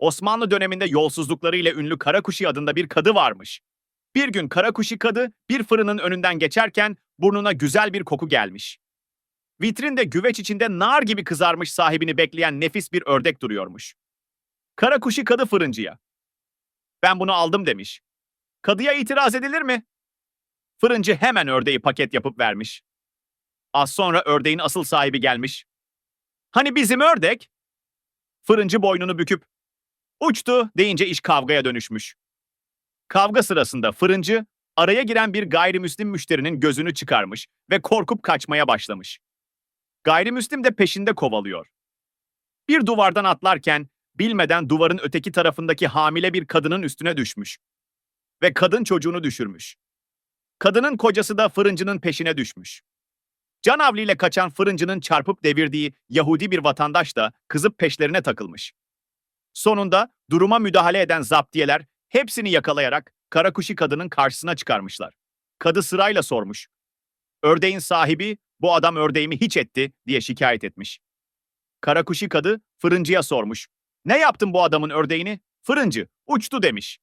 Osmanlı döneminde yolsuzluklarıyla ünlü Karakuşi adında bir kadı varmış. Bir gün Karakuşi kadı bir fırının önünden geçerken burnuna güzel bir koku gelmiş. Vitrinde güveç içinde nar gibi kızarmış sahibini bekleyen nefis bir ördek duruyormuş. Karakuşi kadı fırıncıya. Ben bunu aldım demiş. Kadıya itiraz edilir mi? Fırıncı hemen ördeği paket yapıp vermiş. Az sonra ördeğin asıl sahibi gelmiş. Hani bizim ördek? Fırıncı boynunu büküp uçtu deyince iş kavgaya dönüşmüş. Kavga sırasında fırıncı araya giren bir gayrimüslim müşterinin gözünü çıkarmış ve korkup kaçmaya başlamış. Gayrimüslim de peşinde kovalıyor. Bir duvardan atlarken bilmeden duvarın öteki tarafındaki hamile bir kadının üstüne düşmüş. Ve kadın çocuğunu düşürmüş. Kadının kocası da fırıncının peşine düşmüş. Canavliyle kaçan fırıncının çarpıp devirdiği Yahudi bir vatandaş da kızıp peşlerine takılmış. Sonunda duruma müdahale eden zaptiyeler hepsini yakalayarak Karakuşi kadının karşısına çıkarmışlar. Kadı sırayla sormuş. Ördeğin sahibi bu adam ördeğimi hiç etti diye şikayet etmiş. Karakuşi kadı fırıncıya sormuş. Ne yaptın bu adamın ördeğini? Fırıncı uçtu demiş.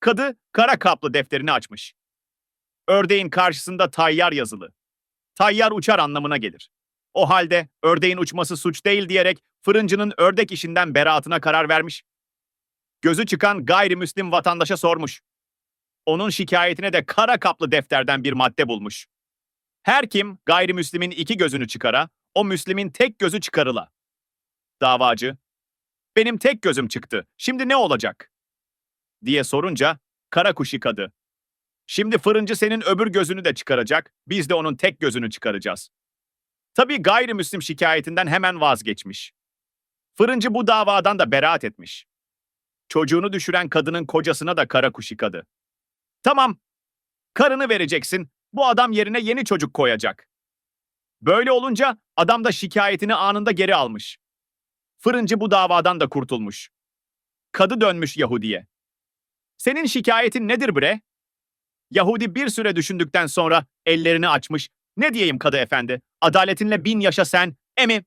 Kadı kara kaplı defterini açmış. Ördeğin karşısında tayyar yazılı. Tayyar uçar anlamına gelir. O halde ördeğin uçması suç değil diyerek fırıncının ördek işinden beraatına karar vermiş. Gözü çıkan gayrimüslim vatandaşa sormuş. Onun şikayetine de kara kaplı defterden bir madde bulmuş. Her kim gayrimüslimin iki gözünü çıkara, o müslimin tek gözü çıkarıla. Davacı, benim tek gözüm çıktı, şimdi ne olacak? diye sorunca kara kuşi kadı. Şimdi fırıncı senin öbür gözünü de çıkaracak, biz de onun tek gözünü çıkaracağız. Tabii gayrimüslim şikayetinden hemen vazgeçmiş. Fırıncı bu davadan da beraat etmiş. Çocuğunu düşüren kadının kocasına da kara kuşi kadı. Tamam, karını vereceksin, bu adam yerine yeni çocuk koyacak. Böyle olunca adam da şikayetini anında geri almış. Fırıncı bu davadan da kurtulmuş. Kadı dönmüş Yahudi'ye. Senin şikayetin nedir bre? Yahudi bir süre düşündükten sonra ellerini açmış. Ne diyeyim kadı efendi? Adaletinle bin yaşa sen, emi.